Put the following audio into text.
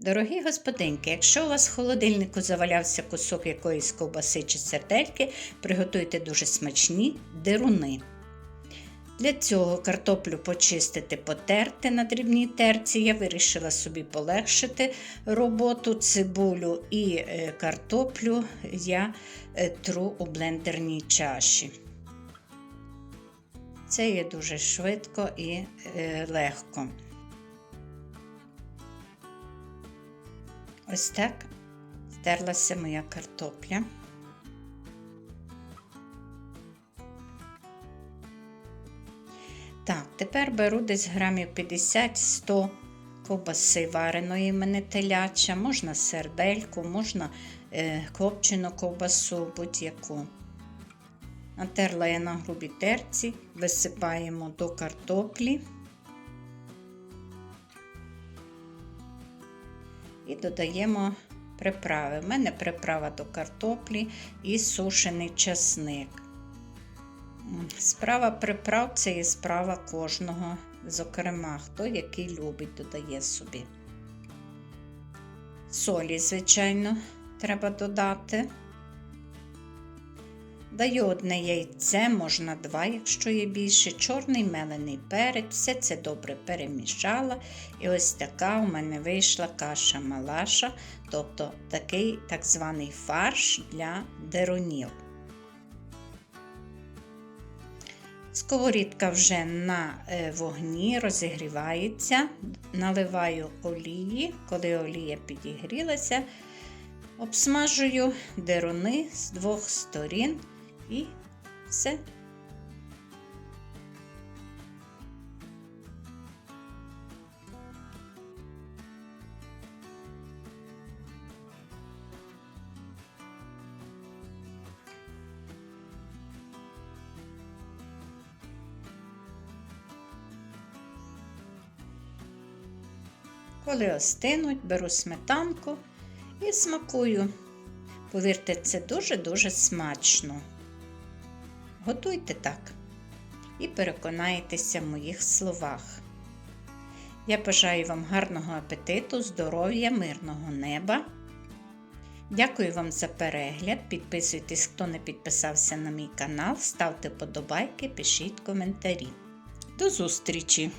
Дорогі господинки, якщо у вас в холодильнику завалявся кусок якоїсь ковбаси чи сердельки, приготуйте дуже смачні дируни. Для цього картоплю почистити, потерти на дрібній терці. Я вирішила собі полегшити роботу, цибулю і е, картоплю я е, тру у блендерній чаші. Це є дуже швидко і е, легко. Ось так стерлася моя картопля. Так, тепер беру десь грамів 50-100 ковбаси вареної мене теляча, можна сердельку, можна е, копчену ковбасу, будь-яку. Натерла я на грубій терці, висипаємо до картоплі. І додаємо приправи. У мене приправа до картоплі і сушений часник. Справа приправ це є справа кожного, зокрема, хто який любить, додає собі. Солі, звичайно, треба додати. Даю одне яйце, можна два, якщо є більше, чорний мелений перець, все це добре перемішала. І ось така у мене вийшла каша малаша, тобто такий так званий фарш для дерунів. Сковорідка вже на е, вогні розігрівається, наливаю олії, коли олія підігрілася, обсмажую деруни з двох сторін. І все. Коли остинуть, беру сметанку і смакую. Повірте, це дуже-дуже смачно. Готуйте так і переконаєтеся в моїх словах. Я бажаю вам гарного апетиту, здоров'я, мирного неба. Дякую вам за перегляд. Підписуйтесь, хто не підписався на мій канал, ставте подобайки, пишіть коментарі. До зустрічі!